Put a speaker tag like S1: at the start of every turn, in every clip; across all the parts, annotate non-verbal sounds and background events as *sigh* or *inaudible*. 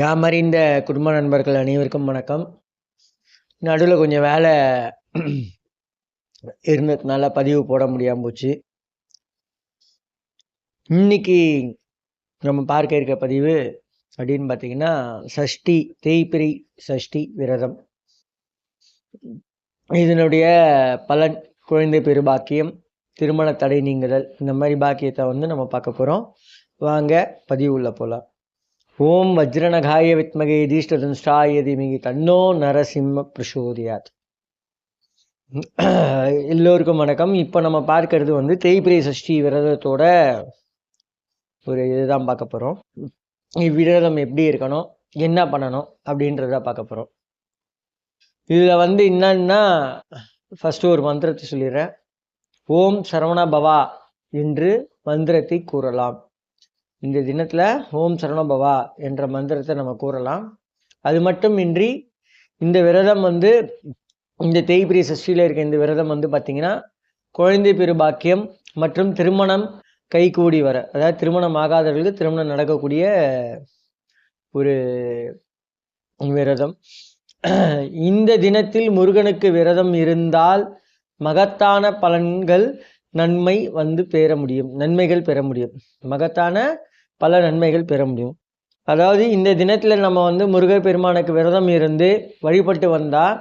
S1: யாமறிந்த குடும்ப நண்பர்கள் அனைவருக்கும் வணக்கம். நடுவில் கொஞ்சம் வேலை இருந்ததுனால பதிவு போட முடியாமல் போச்சு. இன்னைக்கு நம்ம பார்க்க இருக்க பதிவு அப்படின்னு பார்த்தீங்கன்னா சஷ்டி தேய்பிரி சஷ்டி விரதம். இதனுடைய பலன் குழந்தை பெரு பாக்கியம் திருமண தடை நீங்குதல் இந்த மாதிரி பாக்கியத்தை வந்து நம்ம பார்க்க போகிறோம் வாங்க பதிவு உள்ள போகலாம் ஓம் வஜ்ரநகாய வித்மகே தீஷ்டதன்ஷ்டாய திமிகி தன்னோ நரசிம்ம பிரசோதியாத். எல்லோருக்கும் வணக்கம். இப்போ நம்ம பார்க்கறது வந்து தேய்பிரை சஷ்டி விரதத்தோட ஒரு இதுதான் பார்க்க போகிறோம் இவ்விரதம் எப்படி இருக்கணும் என்ன பண்ணணும் அப்படின்றத பார்க்க போகிறோம் இதில் வந்து என்னன்னா ஃபஸ்ட்டு ஒரு மந்திரத்தை சொல்லிடுறேன். ஓம் சரவண பவா என்று மந்திரத்தை கூறலாம். இந்த தினத்தில் ஓம் சரணபவா என்ற மந்திரத்தை நம்ம கூறலாம். அது மட்டுமின்றி இந்த விரதம் வந்து இந்த தேய்பிரி சஷ்டியில் இருக்க இந்த விரதம் வந்து பார்த்திங்கன்னா குழந்தை பெரு பாக்கியம் மற்றும் திருமணம் கைகூடி வர அதாவது திருமணம் ஆகாதவர்களுக்கு திருமணம் நடக்கக்கூடிய ஒரு விரதம். இந்த தினத்தில் முருகனுக்கு விரதம் இருந்தால் மகத்தான பலன்கள் நன்மை வந்து பெற முடியும் நன்மைகள் பெற முடியும். மகத்தான பல நன்மைகள் பெற முடியும். அதாவது இந்த தினத்தில் நம்ம வந்து முருகர் பெருமானுக்கு விரதம் இருந்து வழிபட்டு வந்தால்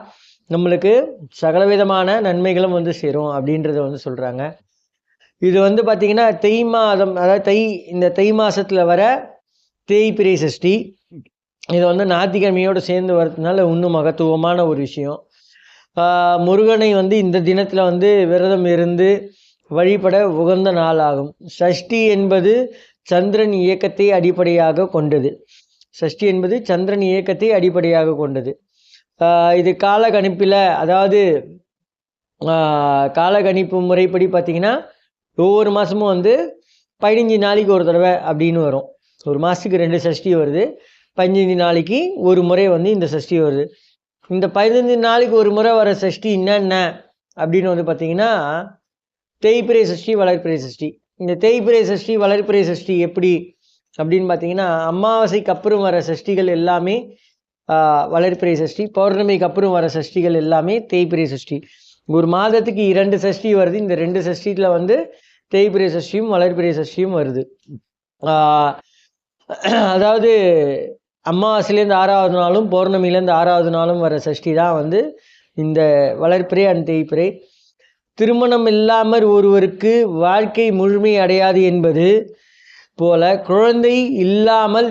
S1: நம்மளுக்கு சகலவிதமான நன்மைகளும் வந்து சேரும் அப்படின்றத வந்து சொல்கிறாங்க இது வந்து பார்த்திங்கன்னா தை மாதம் அதாவது தை இந்த தை மாதத்தில் வர தேய்பிரை சஷ்டி. இது வந்து ஞாயிற்றுக்கிழமையோடு சேர்ந்து வர்றதுனால இன்னும் மகத்துவமான ஒரு விஷயம். முருகனை வந்து இந்த தினத்தில் வந்து விரதம் இருந்து வழிபட உகந்த நாளாகும். சஷ்டி என்பது சந்திரன் இயக்கத்தை அடிப்படையாக கொண்டது. சஷ்டி என்பது சந்திரன் இயக்கத்தை அடிப்படையாக கொண்டது. இது கால கணிப்பில் அதாவது கால கணிப்பு முறைப்படி பார்த்திங்கன்னா ஒவ்வொரு மாதமும் வந்து பதினஞ்சு நாளைக்கு ஒரு தடவை அப்படின்னு வரும். ஒரு மாதத்துக்கு ரெண்டு சஷ்டி வருது. பதினஞ்சு நாளைக்கு ஒரு முறை வந்து இந்த சஷ்டி வருது. இந்த பதினஞ்சு நாளைக்கு ஒரு முறை வர சஷ்டி என்னென்ன அப்படின்னு வந்து பார்த்திங்கன்னா தேய்பிரை சஷ்டி வளர்ப்பிரை சஷ்டி. இந்த தேய்பிரை சஷ்டி வளர்ப்பிரை சஷ்டி எப்படி அப்படின்னு பார்த்தீங்கன்னா அமாவாசைக்கு அப்புறம் வர சஷ்டிகள் எல்லாமே வளர்ப்பிரை சஷ்டி பௌர்ணமிக்கு அப்புறம் வர சஷ்டிகள் எல்லாமே தேய்பிரை சஷ்டி. ஒரு மாதத்துக்கு இரண்டு சஷ்டி வருது. இந்த ரெண்டு சஷ்டியில் வந்து தேய்பிரை சஷ்டியும் வளர்ப்பிரை சஷ்டியும் வருது. அதாவது அமாவாசையிலேருந்து ஆறாவது நாளும் பௌர்ணமிலேருந்து ஆறாவது நாளும் வர சஷ்டி தான் வந்து இந்த வளர்ப்பிரை அண்ட் தேய்பிரை திருமணம் இல்லாமல் ஒருவருக்கு வாழ்க்கை முழுமை அடையாது என்பது போல குழந்தை இல்லாமல்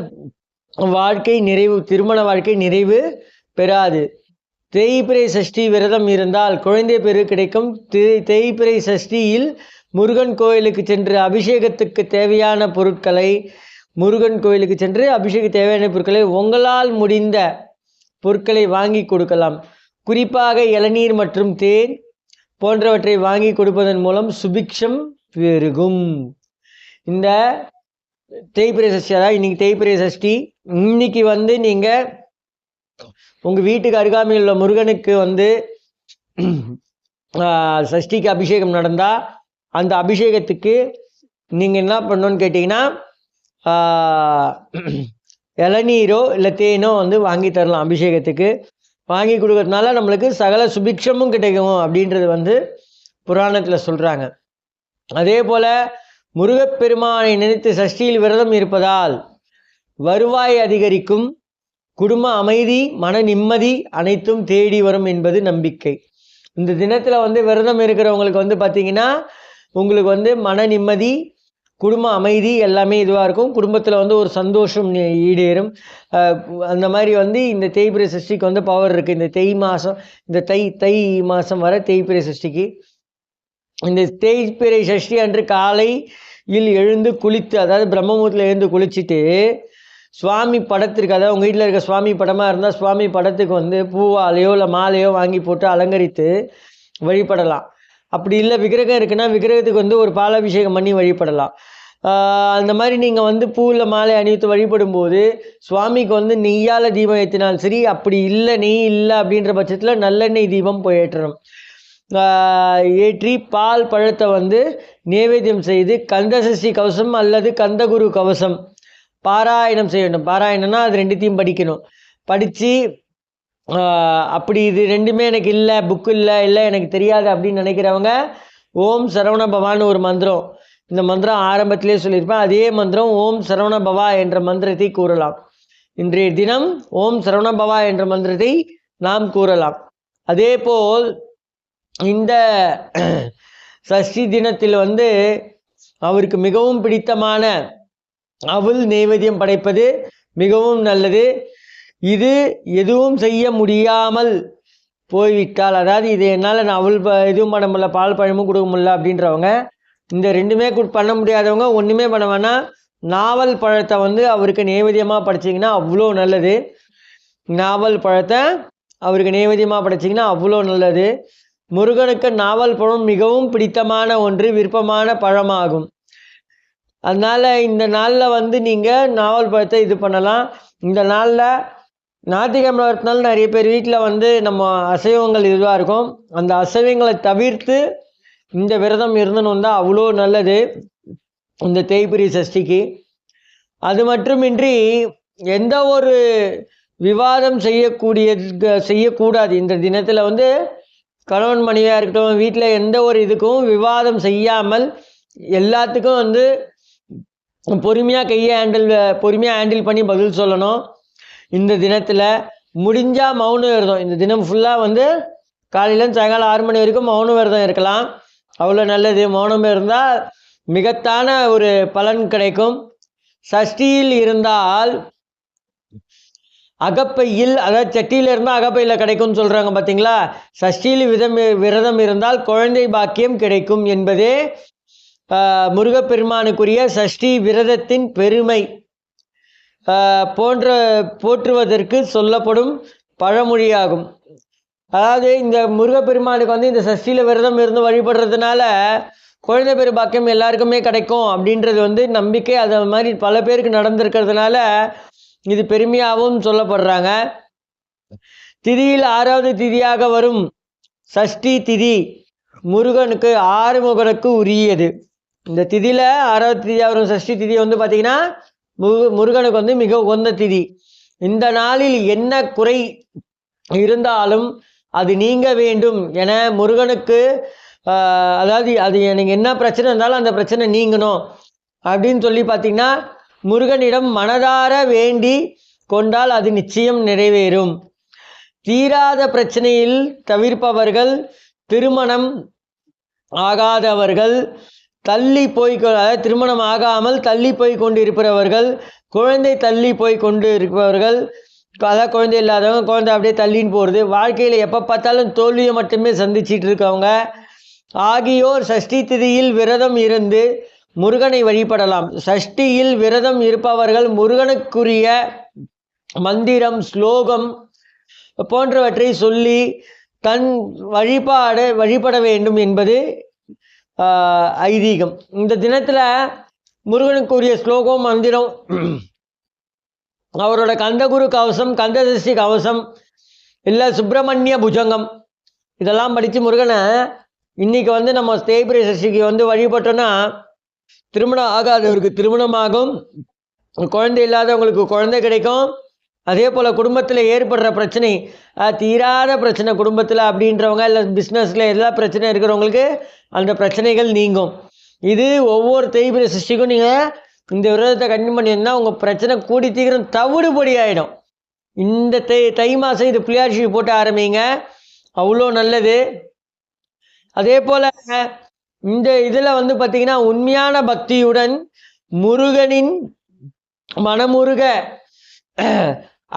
S1: வாழ்க்கை நிறைவு திருமண வாழ்க்கை நிறைவு பெறாது. தேய்பிரை சஷ்டி விரதம் இருந்தால் குழந்தை பெரு கிடைக்கும். தேய்பிரை சஷ்டியில் முருகன் கோயிலுக்கு சென்று அபிஷேகத்துக்கு தேவையான பொருட்களை முருகன் கோயிலுக்கு சென்று அபிஷேக தேவையான பொருட்களை உங்களால் முடிந்த பொருட்களை வாங்கி கொடுக்கலாம். குறிப்பாக இளநீர் மற்றும் தேன் போன்றவற்றை வாங்கி கொடுப்பதன் மூலம் சுபிக்ஷம் பெருகும். இந்த தேய்பிரை சஷ்டி அதாவது இன்னைக்கு தேய்பிரை சஷ்டி இன்னைக்கு வந்து நீங்கள் உங்கள் வீட்டுக்கு அருகாமையில் உள்ள முருகனுக்கு வந்து சஷ்டிக்கு அபிஷேகம் நடந்தால் அந்த அபிஷேகத்துக்கு நீங்கள் என்ன பண்ணணும்னு கேட்டிங்கன்னா இளநீரோ இல்லை தேனோ வந்து வாங்கி தரலாம் அபிஷேகத்துக்கு. வாங்கி கொடுக்கறதுனால நம்மளுக்கு சகல சுபிக்ஷமும் கிடைக்கும் அப்படின்றது வந்து புராணத்தில் சொல்கிறாங்க அதே போல் முருகப்பெருமானை நினைத்து சஷ்டியில் விரதம் இருப்பதால் வருவாய் அதிகரிக்கும் குடும்ப அமைதி மன நிம்மதி அனைத்தும் தேடி வரும் என்பது நம்பிக்கை. இந்த தினத்தில் வந்து விரதம் இருக்கிறவங்களுக்கு வந்து பார்த்திங்கன்னா உங்களுக்கு வந்து மன நிம்மதி குடும்ப அமைதி எல்லாமே இதுவாக இருக்கும். குடும்பத்தில் வந்து ஒரு சந்தோஷம் ஈடேறும். அந்த மாதிரி வந்து இந்த தேய்பிரை சஷ்டிக்கு வந்து பவர் இருக்குது இந்த தேய் மாதம் இந்த தை தை மாதம் வர தேய்பிரை சஷ்டிக்கு. இந்த தேய்பிரை சஷ்டி அன்று காலையில் எழுந்து குளித்து அதாவது பிரம்மமுகத்தில் எழுந்து குளிச்சுட்டு சுவாமி படத்திற்கு அதாவது உங்கள் வீட்டில் இருக்க சுவாமி படமாக இருந்தால் சுவாமி படத்துக்கு வந்து பூவாலையோ இல்லை மாலையோ வாங்கி போட்டு அலங்கரித்து வழிபடலாம். அப்படி இல்லை விக்கிரகம் இருக்குன்னா விக்கிரகத்துக்கு வந்து ஒரு பாலாபிஷேகம் பண்ணி வழிபடலாம். அந்த மாதிரி நீங்கள் வந்து பூவில் மாலை அணிவித்து வழிபடும்போது சுவாமிக்கு வந்து நெய்யால் தீபம் ஏற்றினாலும் சரி அப்படி இல்லை நெய் இல்லை அப்படின்ற பட்சத்தில் நல்லெண்ணெய் தீபம் போய் ஏற்றணும் ஏற்றி பால் பழத்தை வந்து நேவேத்தியம் செய்து கந்தசஷ்டி கவசம் அல்லது கந்தகுரு கவசம் பாராயணம் செய்ய வேண்டும். பாராயணம்னா அது ரெண்டுத்தையும் படிக்கணும். படித்து அப்படி இது ரெண்டுமே எனக்கு இல்லை புக்கு இல்லை இல்லை எனக்கு தெரியாது அப்படின்னு நினைக்கிறவங்க ஓம் சரவண பவான்னு ஒரு மந்திரம் இந்த மந்திரம் ஆரம்பத்திலே சொல்லியிருப்பேன். அதே மந்திரம் ஓம் சரவண பவா என்ற மந்திரத்தை கூறலாம். இன்றைய தினம் ஓம் சரவண பவா என்ற மந்திரத்தை நாம் கூறலாம். அதே போல் இந்த சஷ்டி தினத்தில் வந்து அவருக்கு மிகவும் பிடித்தமான அவள் நெய்வேத்தியம் படைப்பது மிகவும் நல்லது. இது எதுவும் செய்ய முடியாமல் போய்விட்டால் அதாவது இது என்னால் நான் அவள் ப எதுவும் பண்ண முடியல பால் பழமும் கொடுக்க முடியல அப்படின்றவங்க இந்த ரெண்டுமே பண்ண முடியாதவங்க ஒன்றுமே பண்ண வேணாம் நாவல் பழத்தை வந்து அவருக்கு நெய்வேத்தியமாக படைச்சிங்கன்னா அவ்வளோ நல்லது. நாவல் பழத்தை அவருக்கு நெய்வேத்தியமாக படிச்சிங்கன்னா அவ்வளோ நல்லது. முருகனுக்கு நாவல் பழம் மிகவும் பிடித்தமான ஒன்று விருப்பமான பழமாகும். அதனால் இந்த நாளில் வந்து நீங்கள் நாவல் பழத்தை இது பண்ணலாம். இந்த நாளில் ஞாயிற்றுக்கிழமை வரத்துனால நிறைய பேர் வீட்டில் வந்து நம்ம அசைவங்கள் இதுவாக இருக்கும். அந்த அசைவங்களை தவிர்த்து இந்த விரதம் இருந்துன்னு தான் அவ்வளோ நல்லது இந்த தேய்பிரி சஷ்டிக்கு. அது மட்டுமின்றி எந்த ஒரு விவாதம் செய்யக்கூடிய செய்யக்கூடாது. இந்த தினத்தில் வந்து கணவன் மனைவியாக இருக்கட்டும் வீட்டில் எந்த ஒரு இதுக்கும் விவாதம் செய்யாமல் எல்லாத்துக்கும் வந்து பொறுமையாக கையை ஹேண்டில் பொறுமையாக ஹேண்டில் பண்ணி பதில் சொல்லணும். இந்த தினத்தில் முடிஞ்சால் மௌன விரதம். இந்த தினம் ஃபுல்லாக வந்து காலையிலேருந்து சாயங்காலம் ஆறு மணி வரைக்கும் மௌன விரதம் இருக்கலாம். அவ்வளோ நல்லது. மௌனம் இருந்தால் மிகத்தான ஒரு பலன் கிடைக்கும். சஷ்டியில் இருந்தால் அகப்பையில் அதாவது சட்டியில் இருந்தால் அகப்பையில் கிடைக்கும்னு சொல்கிறாங்க பார்த்தீங்களா சஷ்டியில் விதம் விரதம் இருந்தால் குழந்தை பாக்கியம் கிடைக்கும் என்பதே முருகப்பெருமானுக்குரிய சஷ்டி விரதத்தின் பெருமை. போன்ற போற்றுவதற்கு சொல்லப்படும் பழமொழியாகும். அதாவது இந்த முருகப்பெருமானுக்கு வந்து இந்த சஷ்டியில் விரதம் இருந்து வழிபடுறதுனால குழந்தை பெரு பாக்கியம் எல்லாருக்குமே கிடைக்கும் அப்படின்றது வந்து நம்பிக்கை. அது மாதிரி பல பேருக்கு நடந்திருக்கிறதுனால இது பெருமையாகவும் சொல்லப்படுறாங்க. திதியில் ஆறாவது திதியாக வரும் சஷ்டி திதி முருகனுக்கு ஆறுமுகனுக்கு உரியது. இந்த திதியில் ஆறாவது திதியாக வரும் சஷ்டி திதி வந்து பார்த்திங்கன்னா முரு முருகனுக்கு வந்து மிக உகந்த திதி. இந்த நாளில் என்ன குறை இருந்தாலும் அது நீங்க வேண்டும் என முருகனுக்கு அதாவது அது எனக்கு என்ன பிரச்சனை இருந்தாலும் அந்த பிரச்சனை நீங்கணும். அப்படின்னு சொல்லி பார்த்தீங்கன்னா முருகனிடம் மனதார வேண்டி கொண்டால் அது நிச்சயம் நிறைவேறும். தீராத பிரச்சனையில் தவிர்ப்பவர்கள் திருமணம் ஆகாதவர்கள் தள்ளி போய் திருமணம் ஆகாமல் தள்ளி போய் கொண்டு இருப்பவர்கள் குழந்தை தள்ளி போய் கொண்டு இருப்பவர்கள் அதான் குழந்தை இல்லாதவங்க குழந்தை அப்படியே தள்ளின்னு போகிறது வாழ்க்கையில் எப்போ பார்த்தாலும் தோல்வியை மட்டுமே சந்திச்சிட்டு இருக்கவங்க. ஆகியோர் சஷ்டி திதியில் விரதம் இருந்து முருகனை வழிபடலாம். சஷ்டியில் விரதம் இருப்பவர்கள் முருகனுக்குரிய மந்திரம் ஸ்லோகம் போன்றவற்றை சொல்லி தன் வழிபாடு வழிபட வேண்டும் என்பது ஐதீகம். இந்த தினத்தில் முருகனுக்குரிய ஸ்லோகம் மந்திரம் அவரோட கந்தகுரு கவசம் கந்தசஷ்டி கவசம் இல்லை சுப்பிரமணிய புஜங்கம் இதெல்லாம் படித்து முருகனை இன்னைக்கு வந்து நம்ம தேய்பிரை சஷ்டிக்கு வந்து வழிபட்டோன்னா திருமணம் ஆகாதவருக்கு திருமணமாகும். குழந்தை இல்லாதவங்களுக்கு குழந்தை கிடைக்கும். அதே போல் குடும்பத்தில் ஏற்படுற பிரச்சனை தீராத பிரச்சனை குடும்பத்தில் அப்படின்றவங்க இல்லை பிஸ்னஸில் எல்லா பிரச்சனை இருக்கிறவங்களுக்கு அந்த பிரச்சனைகள் நீங்கும். இது ஒவ்வொரு தேய்பிரை சஷ்டிக்கும் நீங்கள் இந்த விரதத்தை கண்டினியூ பண்ணியிருந்தால் உங்கள் பிரச்சனை கூடி தீக்கிரம் தவிடுபடி ஆகிடும் இந்த தை தை மாதம் இது புளியாட்சி போட்டு ஆரம்பிங்க. அவ்வளோ நல்லது. அதே போல் இந்த இதில் வந்து பார்த்திங்கன்னா உண்மையான பக்தியுடன் முருகனின் மனமுருக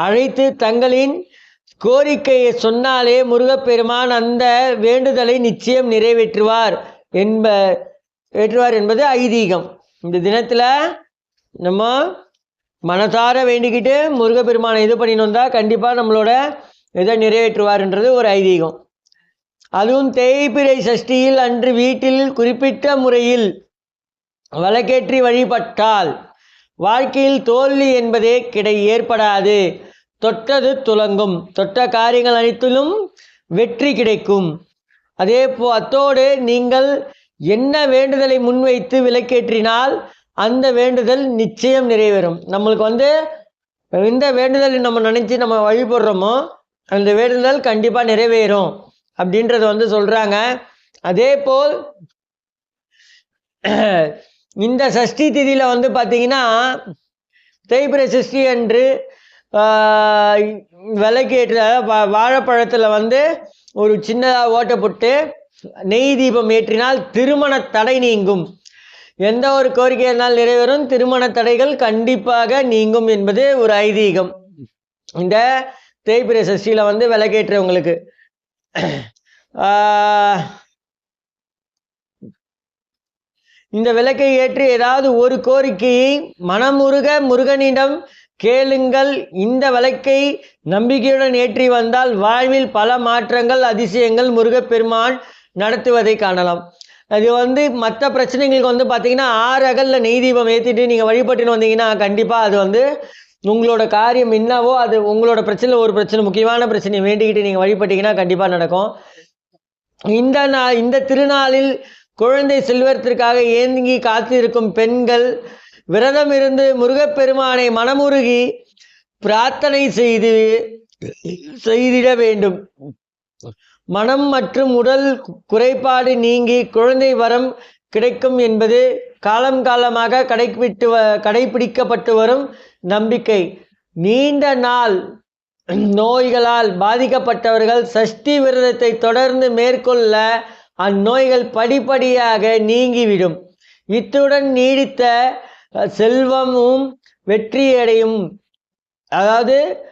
S1: அழைத்து தங்களின் கோரிக்கையை சொன்னாலே முருகப்பெருமான் அந்த வேண்டுதலை நிச்சயம் நிறைவேற்றுவார் என்ப ஏற்றுவார் என்பது ஐதீகம். இந்த தினத்தில் நம்ம மனசார வேண்டிக்கிட்டு முருகப்பெருமானை இது பண்ணின்னு வந்தால் கண்டிப்பாக நம்மளோட இதை நிறைவேற்றுவார்ன்றது ஒரு ஐதீகம். அதுவும் தேய்பிரை சஷ்டியில் அன்று வீட்டில் குறிப்பிட்ட முறையில் வழக்கேற்றி வழிபட்டால் வாழ்க்கையில் தோல்வி என்பதே கிடை ஏற்படாது. தொட்டது துலங்கும் தொட்ட காரியங்கள் அனைத்திலும் வெற்றி கிடைக்கும். அதே போ அத்தோடு நீங்கள் என்ன வேண்டுதலை முன்வைத்து விளக்கேற்றினால் அந்த வேண்டுதல் நிச்சயம் நிறைவேறும். நம்மளுக்கு வந்து எந்த வேண்டுதல் நம்ம நினச்சி நம்ம வழிபடுறோமோ அந்த வேண்டுதல் கண்டிப்பாக நிறைவேறும் அப்படின்றத வந்து சொல்கிறாங்க அதே போல் *clears throat* இந்த சஷ்டி திதியில் வந்து பார்த்தீங்கன்னா தேய்பிரை சஷ்டி என்று விலைக்கேற்ற வா- வாழைப்பழத்தில் வந்து ஒரு சின்னதாக ஓட்டை போட்டு நெய் தீபம் ஏற்றினால் திருமண தடை நீங்கும். எந்த ஒரு கோரிக்கை இருந்தால் நிறைவேறும். திருமண தடைகள் கண்டிப்பாக நீங்கும் என்பது ஒரு ஐதீகம். இந்த தேய்பிரை சஷ்டியில் வந்து விலகேற்றவங்களுக்கு இந்த விளக்கை ஏற்றி ஏதாவது ஒரு கோரிக்கையை மனமுருக முருகனிடம் கேளுங்கள். இந்த விளக்கை நம்பிக்கையுடன் ஏற்றி வந்தால் வாழ்வில் பல மாற்றங்கள் அதிசயங்கள். முருகப்பெருமான் நடத்துவதை காணலாம். அது வந்து மற்ற பிரச்சனைகளுக்கு வந்து பார்த்தீங்கன்னா ஆறு அகலில் நெய் தீபம் ஏற்றிட்டு நீங்கள் வழிபட்டுன்னு வந்தீங்கன்னா கண்டிப்பாக அது வந்து உங்களோட காரியம் என்னவோ அது உங்களோட பிரச்சனை ஒரு பிரச்சனை முக்கியமான பிரச்சனையை வேண்டிக்கிட்டு நீங்கள் வழிபட்டீங்கன்னா கண்டிப்பாக நடக்கும். இந்த நா இந்த திருநாளில் குழந்தை செல்வத்திற்காக ஏங்கி காத்திருக்கும் பெண்கள் விரதம் இருந்து முருகப்பெருமானை மனமுருகி பிரார்த்தனை செய்து செய்திட வேண்டும். மனம் மற்றும் உடல் குறைபாடு நீங்கி குழந்தை வரம் கிடைக்கும் என்பது காலம் காலமாக கடைபிட்டு வ- கடைபிடிக்கப்பட்டு வரும் நம்பிக்கை. நீண்ட நாள் நோய்களால் பாதிக்கப்பட்டவர்கள் சஷ்டி விரதத்தை தொடர்ந்து மேற்கொள்ள அந்நோய்கள் படிப்படியாக நீங்கிவிடும். இத்துடன் நீடித்த செல்வமும் வெற்றியடையும். அதாவது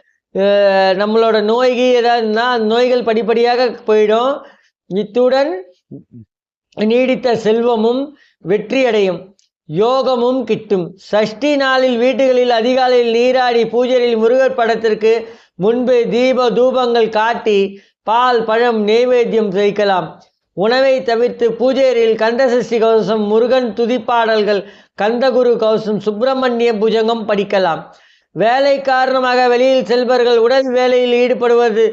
S1: நம்மளோட நோய்கி ஏதாவதுன்னா அந்த நோய்கள் படிப்படியாக போயிடும். இத்துடன் நீடித்த செல்வமும் வெற்றியடையும். யோகமும் கிட்டும். சஷ்டி நாளில் வீடுகளில் அதிகாலையில் நீராடி பூஜையில் முருகர் படத்திற்கு முன்பு தீப தூபங்கள் காட்டி பால் பழம் நெய்வேத்தியம் வைக்கலாம் உணவை தவிர்த்து பூஜையரில் கந்தசஷ்டி கவசம் முருகன் துதிப்பாடல்கள் கந்தகுரு கவசம் சுப்பிரமணிய புஜங்கம் படிக்கலாம். வேலை காரணமாக வெளியில் செல்பவர்கள் உடல் வேலையில் ஈடுபடுவது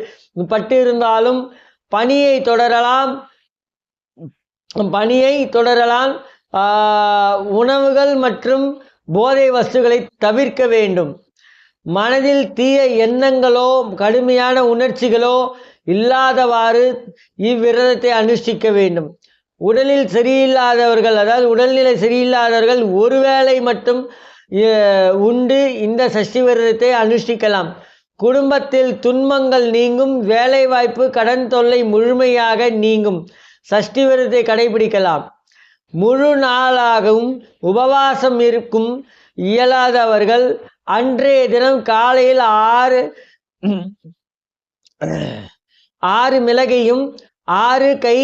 S1: பட்டிருந்தாலும் பணியை தொடரலாம். பணியை தொடரலாம். ஆஹ், உணவுகள் மற்றும் போதை வஸ்துகளை தவிர்க்க வேண்டும். மனதில் தீய எண்ணங்களோ கடுமையான உணர்ச்சிகளோ இல்லாதவாறு இவ்விரதத்தை அனுஷ்டிக்க வேண்டும். உடலில் சரியில்லாதவர்கள் அதாவது உடல்நிலை சரியில்லாதவர்கள் ஒருவேளை மட்டும் உண்டு. இந்த சஷ்டி விரதத்தை அனுஷ்டிக்கலாம். குடும்பத்தில் துன்பங்கள் நீங்கும். வேலைவாய்ப்பு கடன் தொல்லை முழுமையாக நீங்கும். சஷ்டி விரதத்தை கடைபிடிக்கலாம். முழு நாளாகவும் உபவாசம் இருக்கும் இயலாதவர்கள் அன்றைய தினம் காலையில் ஆறு ஆறு மிளகையும் ஆறு கை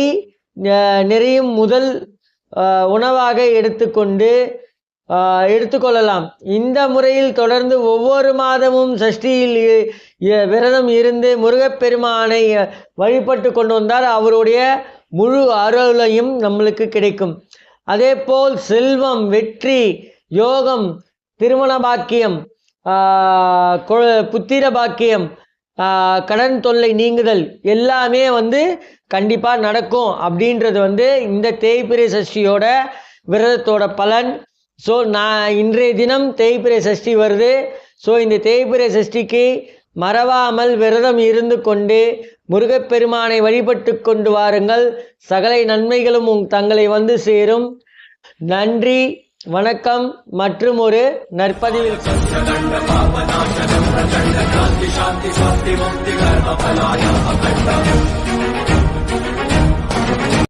S1: நிறையும் முதல் உணவாக எடுத்துக்கொண்டு எடுத்துக்கொள்ளலாம். இந்த முறையில் தொடர்ந்து ஒவ்வொரு மாதமும் சஷ்டியில் விரதம் இருந்து முருகப்பெருமானை வழிபட்டு கொண்டு வந்தால் அவருடைய முழு அருளையும் நம்மளுக்கு கிடைக்கும். அதே போல் செல்வம் வெற்றி யோகம் திருமண பாக்கியம் கொ- புத்திர பாக்கியம் கடன் தொல்லை நீங்குதல் எல்லாமே வந்து கண்டிப்பாக நடக்கும். அப்படின்றது வந்து இந்த தேய்பிரை சஷ்டியோட விரதத்தோட பலன். ஸோ நான் இன்றைய தினம் தேய்பிரை சஷ்டி வருது. ஸோ இந்த தேய்பிரை சஷ்டிக்கு மறவாமல் விரதம் இருந்து கொண்டு முருகப்பெருமானை வழிபட்டு கொண்டு வாருங்கள். சகல நன்மைகளும் உங் தங்களை வந்து சேரும். நன்றி வணக்கம் மற்றும் ஒரு நற்பதிவில்